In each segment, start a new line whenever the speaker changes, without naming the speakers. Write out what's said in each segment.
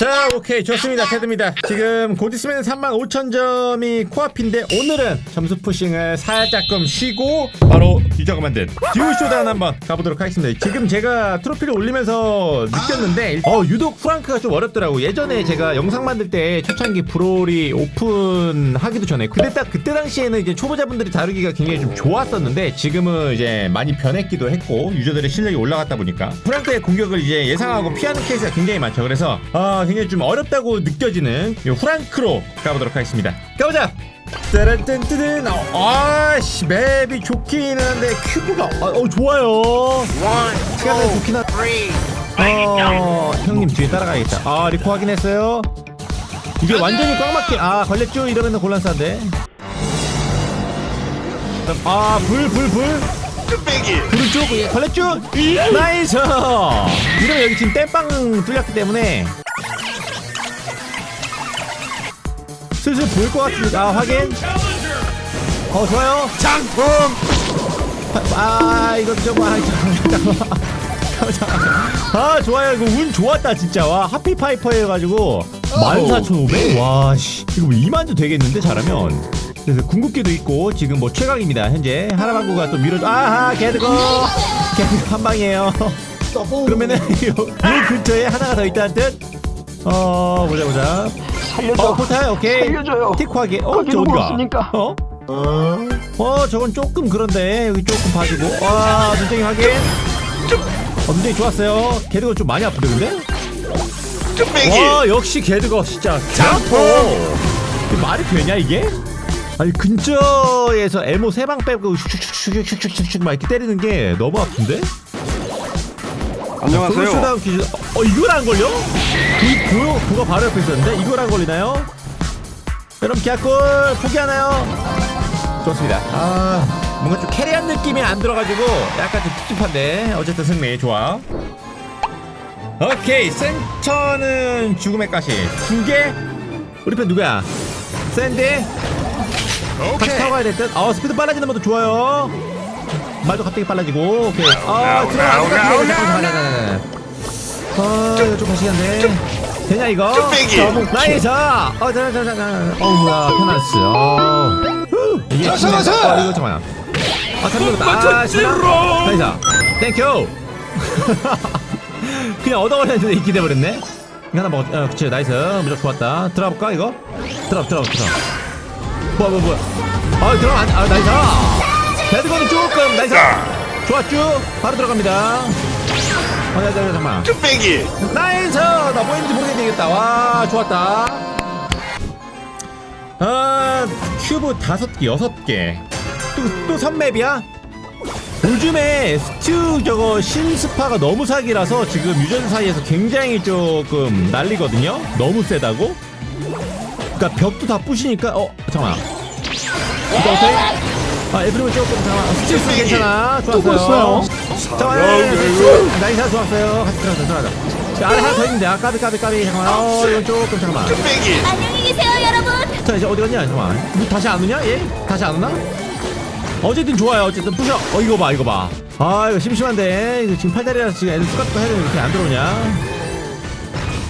자 오케이. 좋습니다. 테드입니다. 지금 곧 있으면 35,000점이 코앞인데 오늘은 점수 푸싱을 살짝금 쉬고 바로 유저가 만든 듀오쇼단 한번 가보도록 하겠습니다. 지금 제가 트로피를 올리면서 느꼈는데 어 유독 프랑크가 좀 어렵더라고 예전에 제가 영상 만들 때 초창기 브롤이 오픈하기도 전에 근데 딱 그때 당시에는 이제 초보자분들이 다루기가 굉장히 좀 좋았었는데 지금은 이제 많이 변했기도 했고 유저들의 실력이 올라갔다 보니까 프랑크의 공격을 이제 예상하고 피하는 케이스가 굉장히 많죠. 그래서 아 굉장히 좀 어렵다고 느껴지는 이 후랑크로 가보도록 하겠습니다. 가보자! 따란뜬뜨든 아씨 맵이 좋기는 한데 큐브가 아, 어 좋아요. 시간이 좋긴 한 어, 형님 뒤에 따라가야겠다. 아 리코 확인했어요. 이게 완전히 꽉 막혀 아 걸렸죠? 이러면 곤란한데. 아불 불불. 불은 쭉 예, 걸렸죠? 나이스! 이러면 여기 지금 땜빵 뚫렸기 때문에 슬슬 보일 것 같은데 아 확인. 어 좋아요. 장품 아 이거 좀아 잠깐만. 잠깐만 아 좋아요. 이거 운 좋았다 진짜. 와 하피 파이퍼 해가지고 14,500 와씨. 이거 뭐 2만도 되겠는데 잘하면. 그래서 궁극기도 있고 지금 뭐 최강입니다. 현재 하나방구가 또 밀어줘. 아하 개드거 개드거 한 방이에요. 그러면은 요, 요 근처에 하나가 더 있다는 뜻어 보자 보자
살려줘.
어 포탈 오케이
살려줘요.
티코하게 어
거기는
저 어디가
없으니까.
어? 어 저건 조금 그런데 여기 조금 봐주고 와 눈쟁이 확인 어 눈쟁이 좋았어요 개드거 좀 많이 아픈데 근데 와 역시 개드거 진짜 장포 이게 말이 되냐 이게? 아니 근처에서 에모 세 방 빼고 슉슉슉슉슉슉슉 막 이렇게 때리는 게 너무 아픈데?
안녕하세요.
쇼다운 기준 어 이걸 안 걸려? 그 보여 그거 바로 옆에 있었는데 안 걸리나요? 여러분 기아골 포기하나요? 좋습니다. 아 뭔가 좀 캐리한 느낌이 안 들어가지고 약간 좀 찝찝한데 어쨌든 승리 좋아. 오케이 센터는 죽음의 가시 두 개. 우리 편 누구야? 샌디. 같이 타고 가야 될 듯. 어 스피드 빨라지는 것도 좋아요. 말도 갑자기 빨라지고 오케이 아 들어가 아 이거 좀 가시겠네. 되냐 이거? 나이스 어 잠깐 잠깐 잠깐 어 뭐야 페나스 어 후, 이게
가서,
진짜-
가서!
어 이거 잠깐만 아 잠깐만 아 신나? 나이스 땡큐 그냥 얻어버렸는데 이기 돼버렸네. 이거 하나 먹었 어 그치 나이스. 무조건 좋았다. 들어가볼까 이거? 들어가 들어가 들어가. 뭐야 뭐야 뭐야. 아 들어가 안- 아 나이스. 데드건은 조금 나이스. 좋았죠? 바로 들어갑니다 아 야, 야, 야, 잠깐만
쭈빼기.
나이스! 나 뭐했는지 모르겠네 이겼다. 와 좋았다. 아 큐브 다섯 개 여섯 개 또 또 선맵이야? 요즘에 스튜 저거 신스파가 너무 사기라서 지금 유전 사이에서 굉장히 조금 난리거든요? 너무 세다고? 그니까 벽도 다 부시니까 어 잠깐만. 이거 어때? 아 에브리온 조금 잠깐만. 스튜 있으면 괜찮아. 좋았어요 잠깐만 나이스 좋았어요. 같이 들어가자 들어가자. 자, 아래 하나 더 있는데 아 까비 까비 까비. 잠깐만. 어 이건 조금 잠깐만.
쭈빼기.
안녕히 계세요, 여러분.
자 이제 어디 갔냐? 잠깐만. 뭐 다시 안 오냐? 얘? 다시 안 오나? 어쨌든 좋아요. 어쨌든 부셔. 어 이거 봐 이거 봐아 이거 심심한데. 이거 지금 팔다리라서 지금 애들 해야 되는데 이렇게 안 들어오냐?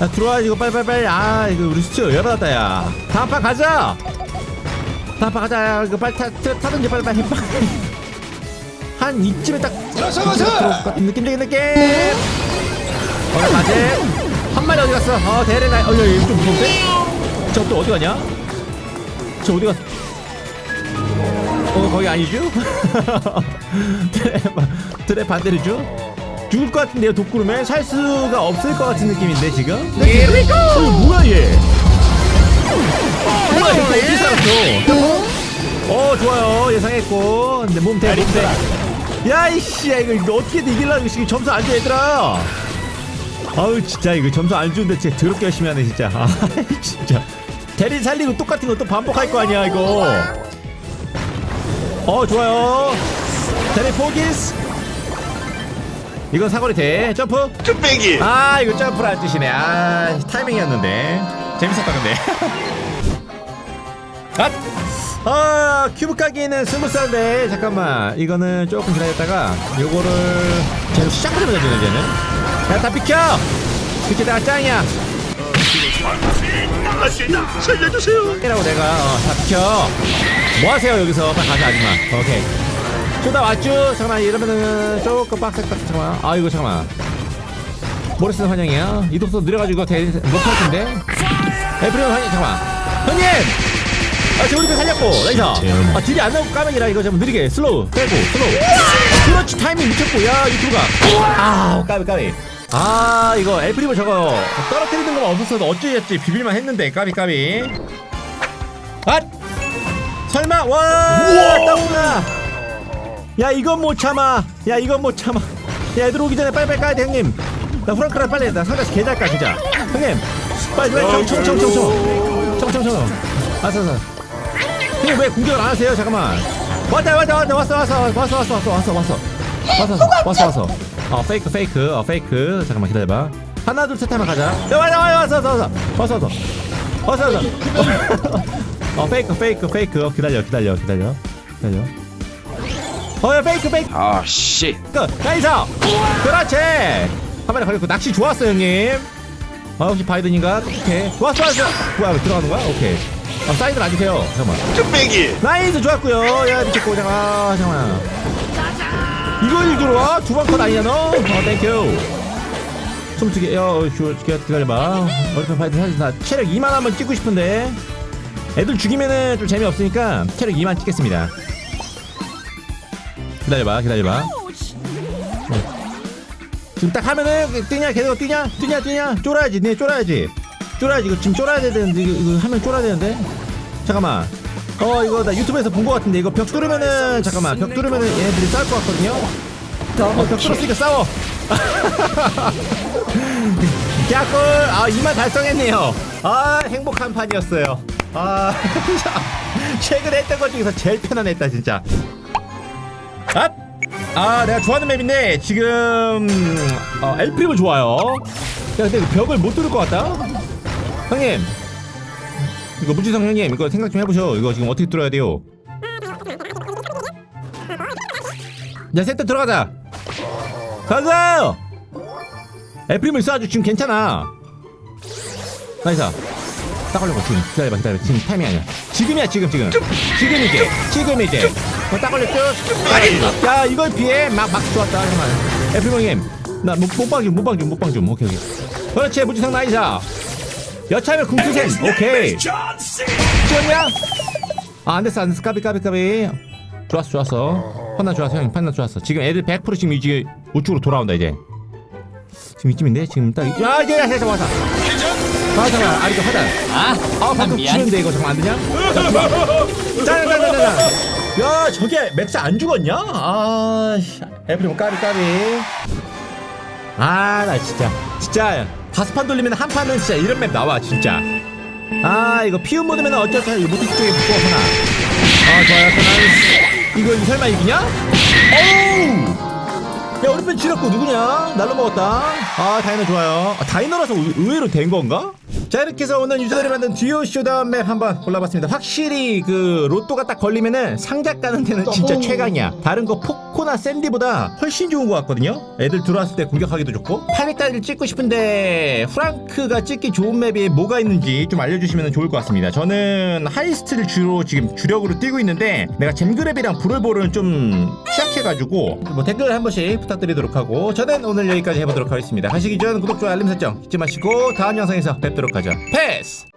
야 들어와 이거 빨리빨리빨리. 아 이거 우리 수치가 열받았다 야. 다음 판 가자. 다음 판 가자. 야, 이거 빨리 타, 타, 타든지 빨리빨리 해봐 한 이쯤에 딱 이쯤에
가서!
같은 느낌적인 느낌 어 가지 한 마리 어디 갔어 어 대래 나어 여기 좀 무서운데 저또 어디 가냐 저 어디 갔어 어 거기 아니죠? 트랩 트랩 반대로죠? 죽을 것 같은데요 독구름에 살 수가 없을 것 같은 느낌인데 지금? 어 뭐야 얘? 뭐야 이거 어디 살았어? 어 좋아요 예상했고 근데 몸 대 몸대 야이씨 야 이거, 이거 어떻게든 이기려고 지금 점수 안 줘 얘들아. 아우 진짜 이거 점수 안 주는데 진짜 더럽게 열심히 하네 진짜. 아 진짜. 대리 살리고 똑같은 거 또 반복할 거 아니야 이거. 어 좋아요. 대리 포기스. 이건 사거리 돼 점프.
쭈빼기.
아 이거 점프를 안 뜨시네. 아 타이밍이었는데. 재밌었다 근데. 아, 아 큐브 까기는 스무스한데 잠깐만. 이거는 조금 기다렸다가 요거를 쟤는 시작하자마자 되네 쟤는? 야다 비켜! 비켜 내가 짱이야.
안돼 살려주세요.
이라고 내가 어, 다 비켜. 뭐 하세요 여기서? 빨리 가자 아줌마. 오케이. 쏟아 왔죠? 잠깐만 이러면은 조금 빡세 빡세 잠깐만 아 이거 잠깐만. 모리슨 환영이야 이동速도 느려가지고 대, 못할 텐데? 에브리온 환영 잠깐만. 형님 아저 우리 편 살렸고 나이스 아 딜이 안 나오고 까면이라 이거 좀 느리게. 슬로우 빼고 슬로우. 아, 그렇지 타이밍 미쳤고. 야 유튜브가. 아 까비 까비. 아 이거 엘프리버 저거. 떨어뜨리는 것만 없었어도 어찌했지? 비빌만 했는데. 까비 까비. 아 설마 와! 따구나. 야 이건 못 참아. 야 이건 못 참아. 야 애들 오기 전에 빨리빨리 까야 돼 형님. 나 후랑크라 빨리 나 상다시 개잘까 진짜. 형님. 빨리 빨리 청청청청. 청 청청. 왔어 왜 공격을 안 하세요? 잠깐만. 왔다 왔다 왔다. 왔어 왔어 왔어 왔어 왔어 왔어 왔어. 왔어 왔어 왔어 어. 페이크 페이크. 어 페이크. 잠깐만 기다려봐. 하나 둘셋 하면 가자. 야 왔다 왔어 왔어 왔어 왔어 왔어 왔어 왔어 어 페이크 페이크 페이크. 어, 기다려 기다려 기다려. 기다려. 어야 페이크 페이크.
아 씨.
끝. 나이스 그렇지. 한 마리 걸렸고 낚시 좋았어 형님. 아 혹시 바이든인가? 오케이. 좋았어 좋았어. 뭐야 왜 들어가는 거야? 오케이 아 사이드 놔주세요 잠깐만
뚝배기.
나이스 좋았고요. 야 미쳤고 잠깐 아, 잠깐만 이걸 들어와? 두번컷 아니냐 너? 어 땡큐 숨죽이 야 어, 주- 기다- 기다려봐. 어리편 파이트 사실 나 체력 2만 한번 찍고 싶은데. 애들 죽이면은 좀 재미 없으니까 체력 2만 찍겠습니다. 기다려봐 기다려봐. 네. 지금 딱 하면은 뛰냐 계속 뛰냐? 뛰냐 뛰냐? 쫄아야지. 네 쫄아야지. 쫄아야지. 이거 지금 쫄아야 되는데 이거, 이거 하면 쫄아야 되는데 잠깐만. 어 이거 나 유튜브에서 본 거 같은데. 이거 벽 뚫으면은 잠깐만. 벽 뚫으면은 얘네들이 싸울 것 같거든요. 어, 벽 뚫었으니까 싸워. 야골. 아 이만 달성했네요. 아 행복한 판이었어요. 아 진짜 최근에 했던 것 중에서 제일 편안했다 진짜. 아! 아 내가 좋아하는 맵인데 지금 어, 엘프림은 좋아요. 야 근데 벽을 못 뚫을 것 같다? 형님 이거 무지성 형님 이거 생각 좀 해보셔. 이거 지금 어떻게 뚫어야 돼요? 야 세트 들어가자. 가자 엘프림을 쏴줘. 지금 괜찮아. 나이스. 딱 걸려고 지금. 기다려봐 기다려봐. 지금 타이밍 아니야. 지금이야 지금 지금. 지금 이제. 지금 이제. 어, 딱 걸렸죠? 야 이걸 피해? 막 막 좋았다 정말. 엘프림 형님. 나 못- 못방 좀 못방 좀 못방 좀 오케이 오케이. 그렇지 무지성 나이스 여차하면 궁수생. 오케이. 찍었냐? 아 안됐어 안됐어. 까비 까비 까비. 좋았어 좋았어. 판단 좋았어 형님 판단 좋았어. 지금 애들 100% 지금 이제 우측으로 돌아온다 이제. 지금 이쯤인데? 지금 딱 이- 야 이제 야 잠깐 왔다 아 잠깐 아 이거 하단 아 방금 죽였는데 이거 잠깐 안 되냐? 자자자자자. 야 저게 맥스 안 죽었냐? 아 씨, 에프리모 까비 까비. 아 나 진짜. 진짜 다섯 판 돌리면 한 판은 진짜 이런 맵 나와 진짜. 아 이거 피움 모드면 어쩔 수 없이 모두 쪽에 붙고 하나. 아 좋아요. 그만 이거 설마 이기냐? 어우! 야 우리 편 지렸고 누구냐? 날로 먹었다. 아 다이너 좋아요. 아, 다이너라서 의- 의외로 된 건가? 자 이렇게 해서 오늘 유저들이 만든 듀오 쇼다운 맵 한번 골라봤습니다. 확실히 그 로또가 딱 걸리면은 상자 까는 데는 진짜 최강이야. 다른 거 포코나 샌디보다 훨씬 좋은 것 같거든요. 애들 들어왔을 때 공격하기도 좋고. 800짜리를 찍고 싶은데 프랑크가 찍기 좋은 맵이 뭐가 있는지 좀 알려주시면 좋을 것 같습니다. 저는 하이스트를 주로 지금 주력으로 뛰고 있는데 내가 잼그랩이랑 브롤볼은 좀 시작해가지고 뭐 댓글 한 번씩 부탁드리도록 하고 저는 오늘 여기까지 해보도록 하겠습니다. 하시기 전 구독, 좋아요, 알림 설정 잊지 마시고 다음 영상에서 뵙도록 하죠. 패스